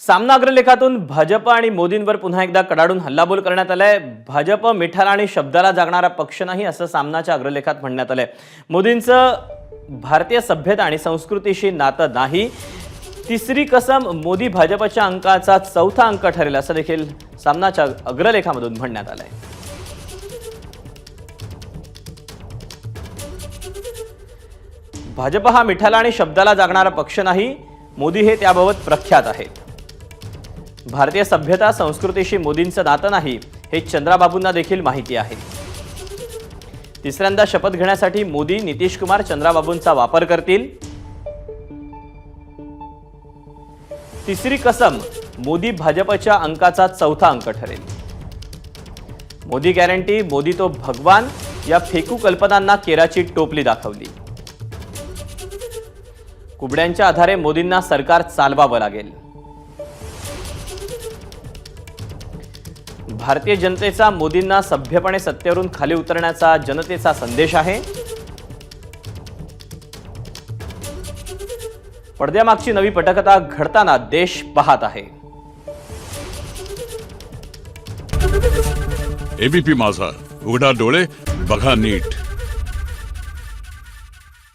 सामना अग्रलेखातून भाजप आणि मोदींवर पुन्हा एकदा कडाडून हल्लाबोल करण्यात आलाय. भाजप मिठाला आणि शब्दाला जागणारा पक्ष नाही असं सामनाच्या अग्रलेखात म्हणण्यात आलंय. मोदींचं भारतीय सभ्यता आणि संस्कृतीशी नातं नाही. तिसरी कसम मोदी भाजपच्या अंकाचा चौथा अंक ठरेल असं देखील सामनाच्या अग्रलेखामधून म्हणण्यात आलंय. भाजप हा मिठाला आणि शब्दाला जागणारा पक्ष नाही. मोदी हे त्याबाबत प्रख्यात आहेत. भारतीय सभ्यता संस्कृतीशी मोदींचं नातं नाही हे चंद्राबाबूंना देखील माहिती आहे. तिसऱ्यांदा शपथ घेण्यासाठी मोदी नितीश कुमार चंद्राबाबूंचा वापर करतील. तिसरी कसम मोदी भाजपच्या अंकाचा चौथा अंक ठरेल. मोदी गॅरंटी मोदी तो भगवान या फेकू कल्पनांना केराची टोपली दाखवली. कुबड्यांच्या आधारे मोदींना सरकार चालवावं लागेल. भारतीय जनतेचा मोदींना सभ्यपणे सत्तेवरून खाली उतरण्याचा जनतेचा संदेश आहे. पडद्यामागची नवी पटकथा घडताना देश पाहत आहे. एबीपी माझा. उघडा डोळे बघा नीट.